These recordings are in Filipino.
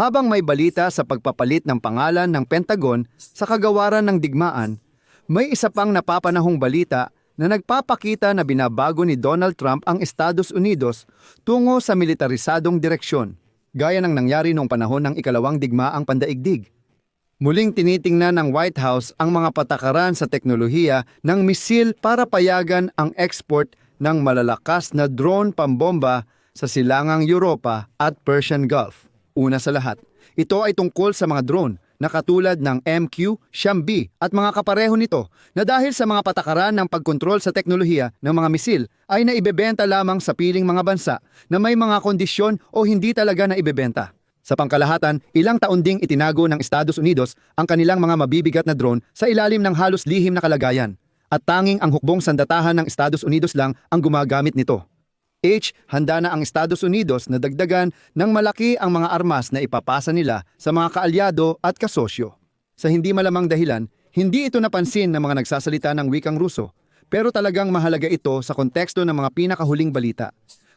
Habang may balita sa pagpapalit ng pangalan ng Pentagon sa kagawaran ng digmaan, may isa pang napapanahong balita na nagpapakita na binabago ni Donald Trump ang Estados Unidos tungo sa militarisadong direksyon, gaya ng nangyari noong panahon ng ikalawang digmaang pandaigdig. Muling tinitingnan ng White House ang mga patakaran sa teknolohiya ng misil para payagan ang export ng malalakas na drone pambomba sa silangang Europa at Persian Gulf. Una sa lahat, ito ay tungkol sa mga drone na katulad ng MQ, Shambi at mga kapareho nito na dahil sa mga patakaran ng pagkontrol sa teknolohiya ng mga misil ay naibebenta lamang sa piling mga bansa na may mga kondisyon o hindi talaga na ibebenta. Sa pangkalahatan, ilang taon ding itinago ng Estados Unidos ang kanilang mga mabibigat na drone sa ilalim ng halos lihim na kalagayan. At tanging ang hukbong sandatahan ng Estados Unidos lang ang gumagamit nito. H, handa na ang Estados Unidos na dagdagan ng malaki ang mga armas na ipapasa nila sa mga kaalyado at kasosyo. Sa hindi malamang dahilan, hindi ito napansin ng mga nagsasalita ng wikang Ruso, pero talagang mahalaga ito sa konteksto ng mga pinakahuling balita.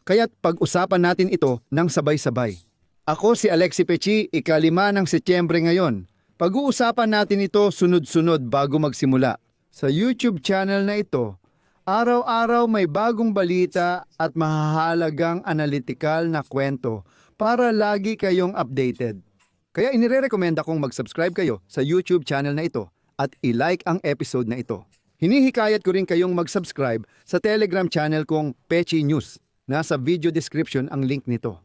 Kaya't pag-usapan natin ito ng sabay-sabay. Ako si Alexi Pechi, ikalima ng Setyembre ngayon. Pag-uusapan natin ito sunod-sunod bago magsimula. Sa YouTube channel na ito, araw-araw may bagong balita at mahahalagang analytical na kwento para lagi kayong updated. Kaya inirerekomenda kong mag-subscribe kayo sa YouTube channel na ito at i-like ang episode na ito. Hinihikayat ko rin kayong mag-subscribe sa Telegram channel kong Pechi News. Nasa video description ang link nito.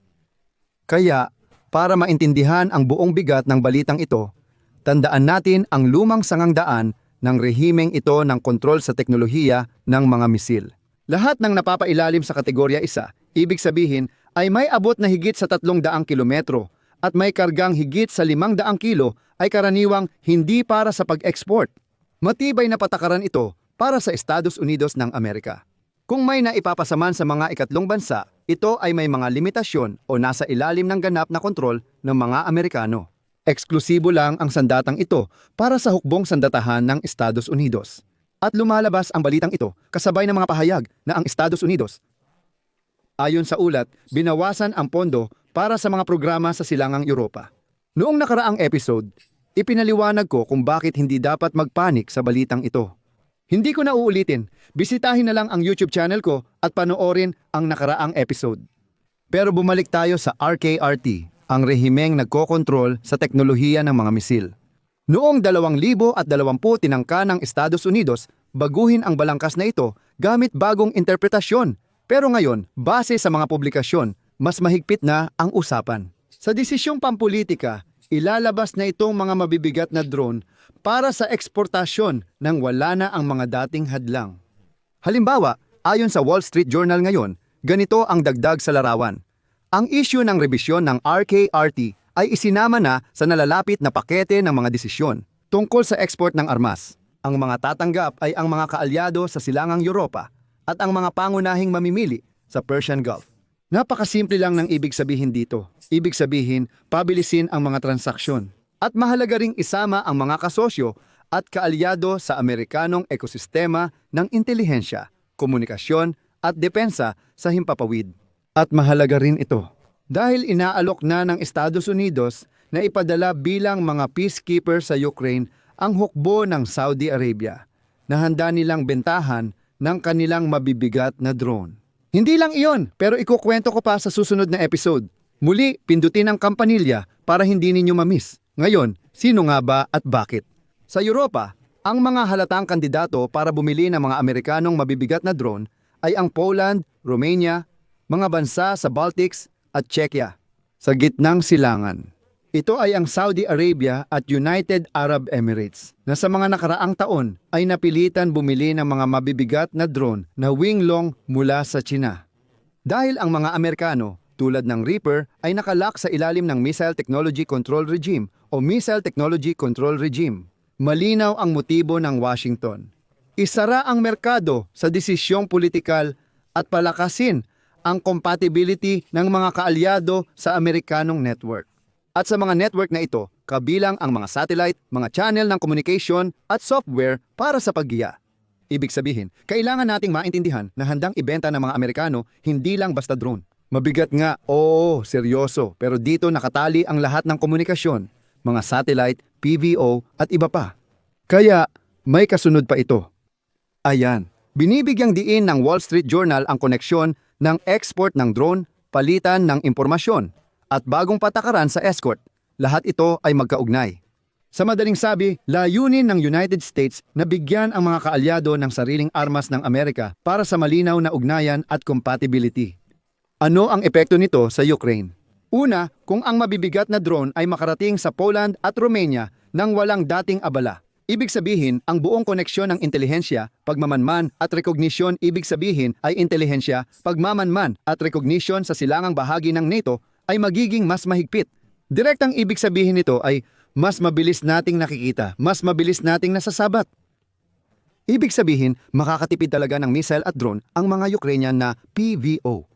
Kaya, para maintindihan ang buong bigat ng balitang ito, tandaan natin ang lumang sangangdaan ng rehimeng ito ng kontrol sa teknolohiya ng mga misil. Lahat ng napapailalim sa kategorya 1, ibig sabihin ay may abot na higit sa 300 kilometro at may kargang higit sa 500 kilo ay karaniwang hindi para sa pag-export. Matibay na patakaran ito para sa Estados Unidos ng Amerika. Kung may naipapasaman sa mga ikatlong bansa, ito ay may mga limitasyon o nasa ilalim ng ganap na kontrol ng mga Amerikano. Eksklusibo lang ang sandatang ito para sa hukbong sandatahan ng Estados Unidos. At lumalabas ang balitang ito kasabay ng mga pahayag na ang Estados Unidos. Ayon sa ulat, binawasan ang pondo para sa mga programa sa silangang Europa. Noong nakaraang episode, ipinaliwanag ko kung bakit hindi dapat magpanik sa balitang ito. Hindi ko na uulitin, bisitahin na lang ang YouTube channel ko at panoorin ang nakaraang episode. Pero bumalik tayo sa RKRT, ang rehimeng nagkokontrol sa teknolohiya ng mga misil. Noong 2020 tinangka ng Estados Unidos, baguhin ang balangkas na ito gamit bagong interpretasyon. Pero ngayon, base sa mga publikasyon, mas mahigpit na ang usapan. Sa desisyong pampolitika, ilalabas na itong mga mabibigat na drone para sa eksportasyon nang wala na ang mga dating hadlang. Halimbawa, ayon sa Wall Street Journal ngayon, ganito ang dagdag sa larawan. Ang issue ng rebisyon ng RKRT ay isinama na sa nalalapit na pakete ng mga desisyon tungkol sa export ng armas. Ang mga tatanggap ay ang mga kaalyado sa silangang Europa at ang mga pangunahing mamimili sa Persian Gulf. Napakasimple lang ng ibig sabihin dito. Ibig sabihin, pabilisin ang mga transaksyon. At mahalaga ring isama ang mga kasosyo at kaalyado sa Amerikanong ekosistema ng intelihensya, komunikasyon at depensa sa himpapawid. At mahalaga rin ito dahil inaalok na ng Estados Unidos na ipadala bilang mga peacekeeper sa Ukraine ang hukbo ng Saudi Arabia na handa nilang bentahan ng kanilang mabibigat na drone. Hindi lang iyon, pero ikukwento ko pa sa susunod na episode. Muli, pindutin ang kampanilya para hindi ninyo mamiss. Ngayon, sino nga ba at bakit? Sa Europa, ang mga halatang kandidato para bumili ng mga Amerikanong mabibigat na drone ay ang Poland, Romania, mga bansa sa Baltics at Czechia. Sa gitnang silangan. Ito ay ang Saudi Arabia at United Arab Emirates na sa mga nakaraang taon ay napilitan bumili ng mga mabibigat na drone na winglong mula sa China. Dahil ang mga Amerikano tulad ng Reaper ay nakalak sa ilalim ng Missile Technology Control Regime o Missile Technology Control Regime. Malinaw ang motibo ng Washington. Isara ang merkado sa desisyong politikal at palakasin ang compatibility ng mga kaalyado sa Amerikanong network. At sa mga network na ito, kabilang ang mga satellite, mga channel ng communication at software para sa paggiya. Ibig sabihin, kailangan nating maintindihan na handang ibenta ng mga Amerikano hindi lang basta drone. Mabigat nga, oo, seryoso. Pero dito nakatali ang lahat ng komunikasyon, mga satellite, PVO at iba pa. Kaya may kasunod pa ito. Ayan, binibigyang diin ng Wall Street Journal ang koneksyon ng export ng drone, palitan ng impormasyon, at bagong patakaran sa escort. Lahat ito ay magkaugnay. Sa madaling sabi, layunin ng United States na bigyan ang mga kaalyado ng sariling armas ng Amerika para sa malinaw na ugnayan at compatibility. Ano ang epekto nito sa Ukraine? Una, kung ang mabibigat na drone ay makarating sa Poland at Romania nang walang dating abala. Ibig sabihin, ang buong koneksyon ng intelihensya, pagmamanman at rekognisyon ibig sabihin ay intelihensya, pagmamanman at rekognisyon sa silangang bahagi ng NATO ay magiging mas mahigpit. Direktang ibig sabihin nito ay mas mabilis nating nakikita, mas mabilis nating nasasabat. Ibig sabihin, makakatipid talaga ng missile at drone ang mga Ukrainian na PVO.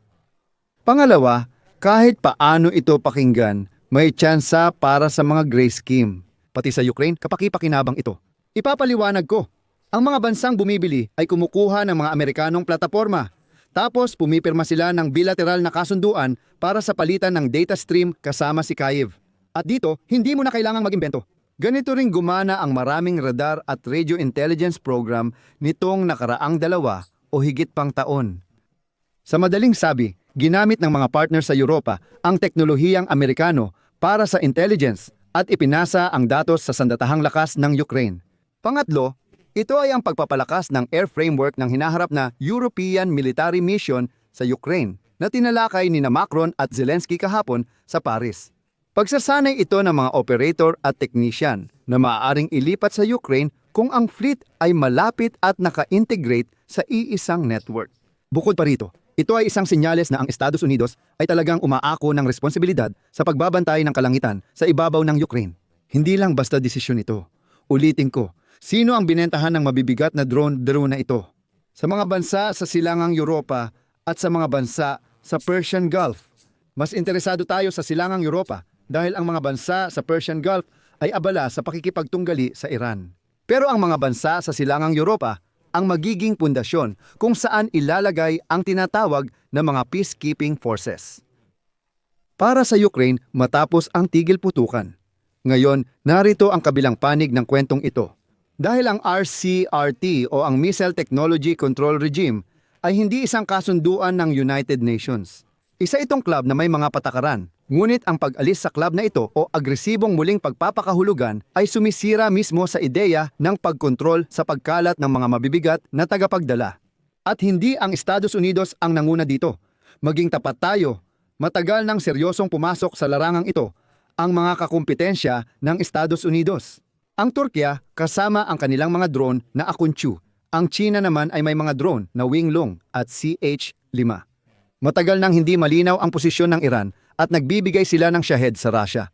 Pangalawa, kahit paano ito pakinggan, may tsansa para sa mga gray scheme. Pati sa Ukraine, kapakipakinabang ito. Ipapaliwanag ko. Ang mga bansang bumibili ay kumukuha ng mga Amerikanong plataforma. Tapos pumipirma sila ng bilateral na kasunduan para sa palitan ng data stream kasama si Kyiv. At dito, hindi mo na kailangang mag-imbento. Ganito ring gumana ang maraming radar at radio intelligence program nitong nakaraang dalawa o higit pang taon. Sa madaling sabi, ginamit ng mga partner sa Europa ang teknolohiyang Amerikano para sa intelligence at ipinasa ang datos sa sandatahang lakas ng Ukraine. Pangatlo, ito ay ang pagpapalakas ng air framework ng hinaharap na European Military Mission sa Ukraine na tinalakay ni Macron at Zelensky kahapon sa Paris. Pagsasanay ito ng mga operator at technician na maaaring ilipat sa Ukraine kung ang fleet ay malapit at naka-integrate sa iisang network. Bukod pa rito, ito ay isang senyales na ang Estados Unidos ay talagang umaako ng responsibilidad sa pagbabantay ng kalangitan sa ibabaw ng Ukraine. Hindi lang basta desisyon ito. Ulitin ko, sino ang binentahan ng mabibigat na drone drone na ito? Sa mga bansa sa silangang Europa at sa mga bansa sa Persian Gulf. Mas interesado tayo sa silangang Europa dahil ang mga bansa sa Persian Gulf ay abala sa pakikipagtunggali sa Iran. Pero ang mga bansa sa silangang Europa ang magiging pundasyon kung saan ilalagay ang tinatawag na mga peacekeeping forces. Para sa Ukraine matapos ang tigil putukan. Ngayon, narito ang kabilang panig ng kwentong ito. Dahil ang RCRT o ang Missile Technology Control Regime ay hindi isang kasunduan ng United Nations. Isa itong club na may mga patakaran. Ngunit ang pag-alis sa club na ito o agresibong muling pagpapakahulugan ay sumisira mismo sa ideya ng pagkontrol sa pagkalat ng mga mabibigat na tagapagdala. At hindi ang Estados Unidos ang nanguna dito. Maging tapat tayo, matagal nang seryosong pumasok sa larangang ito ang mga kakumpetensya ng Estados Unidos. Ang Turkya kasama ang kanilang mga drone na Akunchu. Ang China naman ay may mga drone na Winglong at CH-5. Matagal nang hindi malinaw ang posisyon ng Iran at nagbibigay sila ng Shahed sa Russia.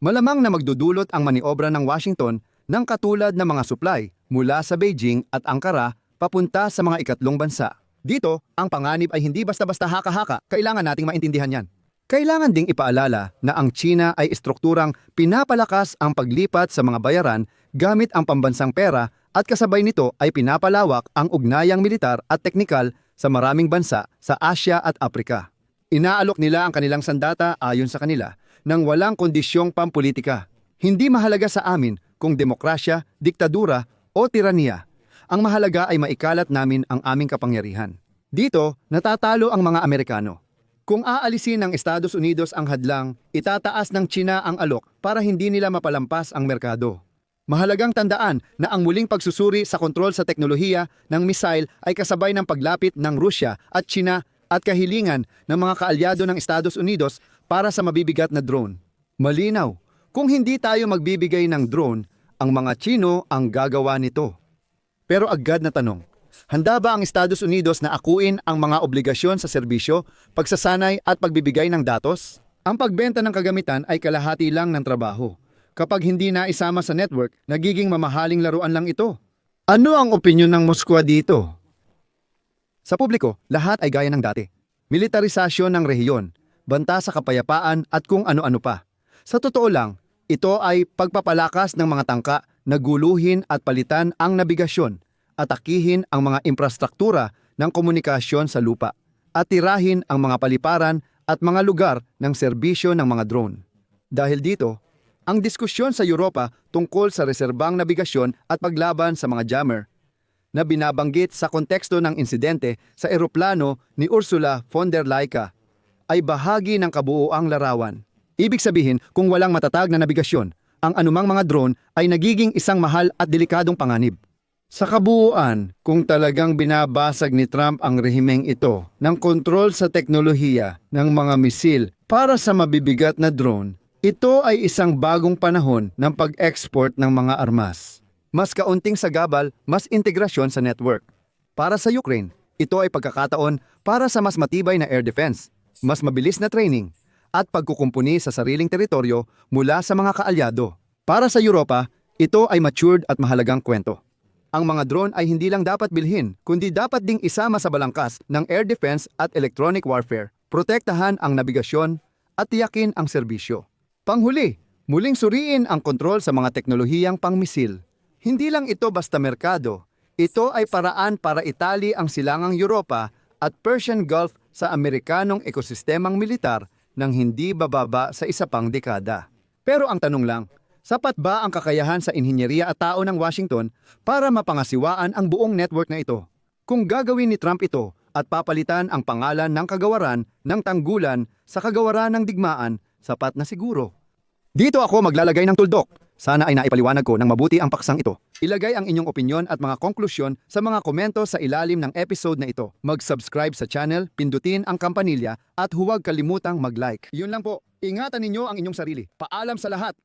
Malamang na magdudulot ang maniobra ng Washington ng katulad ng mga supply mula sa Beijing at Ankara papunta sa mga ikatlong bansa. Dito, ang panganib ay hindi basta-basta haka-haka, kailangan nating maintindihan yan. Kailangan ding ipaalala na ang China ay estrukturang pinapalakas ang paglipat sa mga bayaran gamit ang pambansang pera at kasabay nito ay pinapalawak ang ugnayang militar at teknikal sa maraming bansa sa Asya at Afrika. Inaalok nila ang kanilang sandata ayon sa kanila nang walang kondisyong pampolitika. Hindi mahalaga sa amin kung demokrasya, diktadura o tiraniya. Ang mahalaga ay maikalat namin ang aming kapangyarihan. Dito, natatalo ang mga Amerikano. Kung aalisin ng Estados Unidos ang hadlang, itataas ng China ang alok para hindi nila mapalampas ang merkado. Mahalagang tandaan na ang muling pagsusuri sa kontrol sa teknolohiya ng missile ay kasabay ng paglapit ng Rusya at China at kahilingan ng mga kaalyado ng Estados Unidos para sa mabibigat na drone. Malinaw, kung hindi tayo magbibigay ng drone, ang mga Chino ang gagawa nito. Pero agad na tanong, handa ba ang Estados Unidos na akuin ang mga obligasyon sa serbisyo, pagsasanay at pagbibigay ng datos? Ang pagbenta ng kagamitan ay kalahati lang ng trabaho. Kapag hindi na isama sa network, nagiging mamahaling laruan lang ito. Ano ang opinyon ng Moskwa dito? Sa publiko, lahat ay gaya ng dati. Militarisasyon ng rehiyon, banta sa kapayapaan at kung ano-ano pa. Sa totoo lang, ito ay pagpapalakas ng mga tangka na guluhin at palitan ang nabigasyon, atakihin ang mga infrastruktura ng komunikasyon sa lupa. at tirahin ang mga paliparan at mga lugar ng serbisyo ng mga drone. Dahil dito, ang diskusyon sa Europa tungkol sa reserbang nabigasyon at paglaban sa mga jammer na binabanggit sa konteksto ng insidente sa eroplano ni Ursula von der Leyen ay bahagi ng kabuuang larawan. Ibig sabihin, kung walang matatag na nabigasyon, ang anumang mga drone ay nagiging isang mahal at delikadong panganib. Sa kabuuan, kung talagang binabasag ni Trump ang rehimeng ito ng kontrol sa teknolohiya ng mga misil para sa mabibigat na drone, ito ay isang bagong panahon ng pag-export ng mga armas. Mas kaunting sagabal, mas integrasyon sa network. Para sa Ukraine, ito ay pagkakataon para sa mas matibay na air defense, mas mabilis na training, at pagkukumpuni sa sariling teritoryo mula sa mga kaalyado. Para sa Europa, ito ay matured at mahalagang kwento. Ang mga drone ay hindi lang dapat bilhin, kundi dapat ding isama sa balangkas ng air defense at electronic warfare, protektahan ang nabigasyon at tiyakin ang serbisyo. Panghuli, muling suriin ang kontrol sa mga teknolohiyang pangmisil. Hindi lang ito basta merkado, ito ay paraan para itali ang silangang Europa at Persian Gulf sa Amerikanong ekosistemang militar nang hindi bababa sa isa pang dekada. Pero ang tanong lang, sapat ba ang kakayahan sa inhinyeriya at tao ng Washington para mapangasiwaan ang buong network na ito? Kung gagawin ni Trump ito at papalitan ang pangalan ng kagawaran ng tanggulan sa kagawaran ng digmaan, sapat na siguro. Dito ako maglalagay ng tuldok. Sana ay naipaliwanag ko ng mabuti ang paksang ito. Ilagay ang inyong opinyon at mga konklusyon sa mga komento sa ilalim ng episode na ito. Mag-subscribe sa channel, pindutin ang kampanilya at huwag kalimutang mag-like. Yun lang po. Ingatan ninyo ang inyong sarili. Paalam sa lahat.